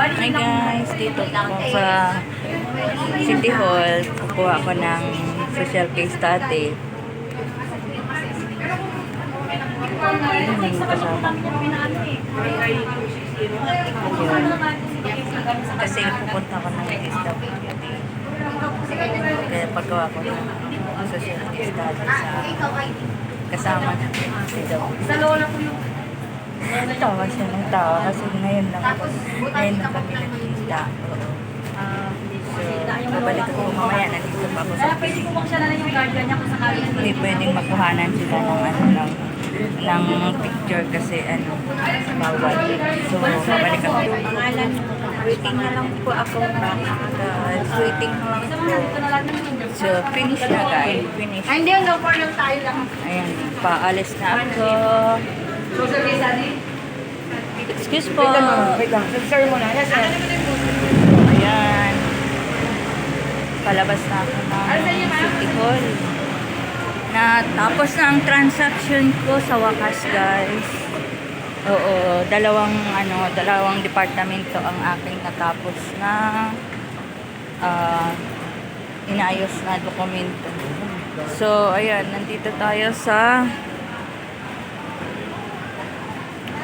Hi guys, dito po sa City Hall. Kukuha ko ng social case study. Ayun. Kasi pupunta ko ng SWD. Kaya paggawa ko ng social case study sa kasama si Daw. Sa lola ko yung... Tawa siya ng tawa kasi ngayon lang ako, ngayon lang kami nagkita. Ah, So, babalik ako mamaya, nandito pa ako sa pwede ko siya na lang yung guardian niya kung sakali. Hindi pwedeng makuhanan sila ng ano ng, ng picture kasi ano, bawal. So, babalik ako. Pangalan. Waiting na lang po ako guys. Waiting na lang po. lang. So, finish na guys. Finish. Hindi. Hanggang for lang tayo lang. Ayan, paalis na ako. Social study? Excuse po. Wait lang, ma'am. Wait lang. Sir mo na. Yes, sir. Ayan. Palabas na ako ng City Hall. Na tapos na ang transaction ko sa wakas, guys. Oo, dalawang ano, dalawang departamento ang aking natapos na ah, inayos na dokumento. So, ayan, nandito tayo sa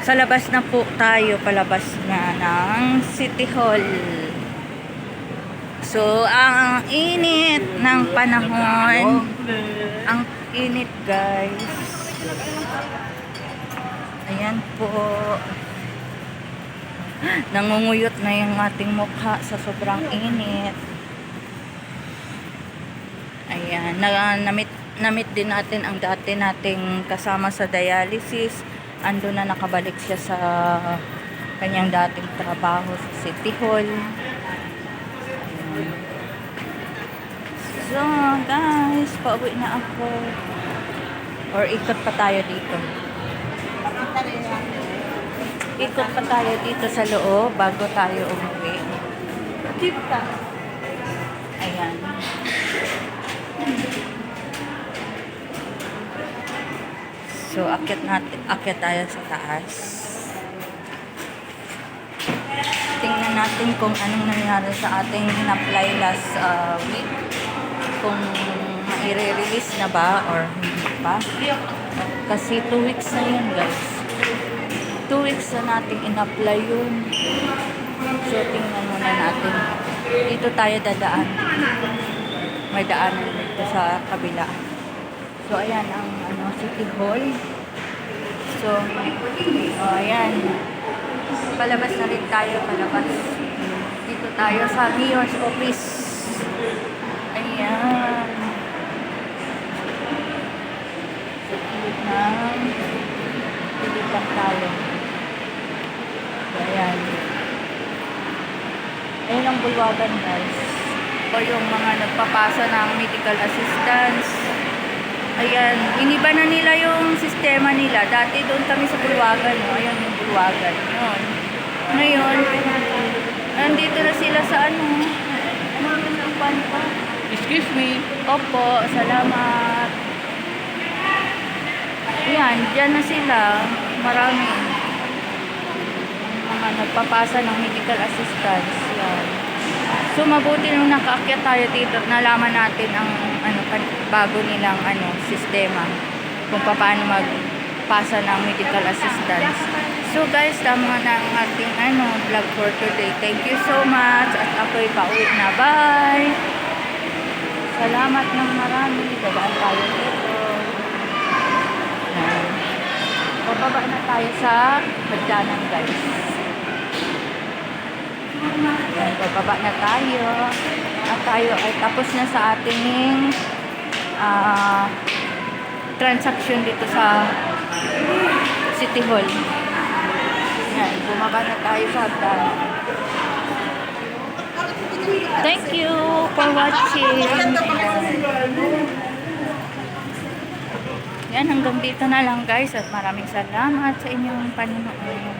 sa labas na po tayo, palabas na ng City Hall. So, ang init ng panahon. Ang init, guys. Ayan po. Nangunguyot na yung ating mukha sa sobrang init. Ayan. Na, namit, namit din natin ang dati nating kasama sa dialysis. Ando na nakabalik siya sa kanyang dating trabaho sa City Hall. So, guys, pauwi na ako. Or ikot pa tayo dito. Ikot pa tayo dito sa loob bago tayo umuwi. Kita. Ayan. So, akyat natin, akyat tayo sa taas. Tingnan natin kung anong nangyari sa ating in-apply last uh, week. Kung i-release na ba or hindi pa. Kasi 2 weeks na yun, guys. 2 weeks na natin in-apply yun. So, tingnan muna natin. Dito tayo dadaan. May daanan dito sa kabila. So, ayan ang City Hall. So, oh, ayan. Palabas na rin tayo, palabas. Dito tayo sa Mayor's Office. Ayan. Sa kilid ng kilid lang tayo. Ayan. Ayan ang bulwagan, guys. O yung mga nagpapasa ng medical assistance. Ayan, iniba na nila yung sistema nila. Dati doon kami sa Bulwagan, no? Ayan yung Bulwagan. Yun. Ngayon, nandito na sila sa ano. Ano pa? Excuse me. Opo, salamat. Ayan, dyan na sila. Marami. Mga nagpapasa ng medical assistance. Yan. So, mabuti nung nakaakyat tayo dito nalaman natin ang ano, bago nilang ano, sistema kung paano magpasa ng medical assistance. So guys, tama na ang ating ano, vlog for today. Thank you so much at ako'y pauwi na. Bye! Salamat ng marami. Dadaan tayo dito. Bababa na tayo sa hagdanan guys. Ayan, bababa na tayo. At tayo ay tapos na sa ating ah, transaction dito sa City Hall. Ayan, bumaba na tayo sa hagdanan. Thank you for watching. Yan, hanggang dito na lang guys at maraming salamat sa inyong panonood.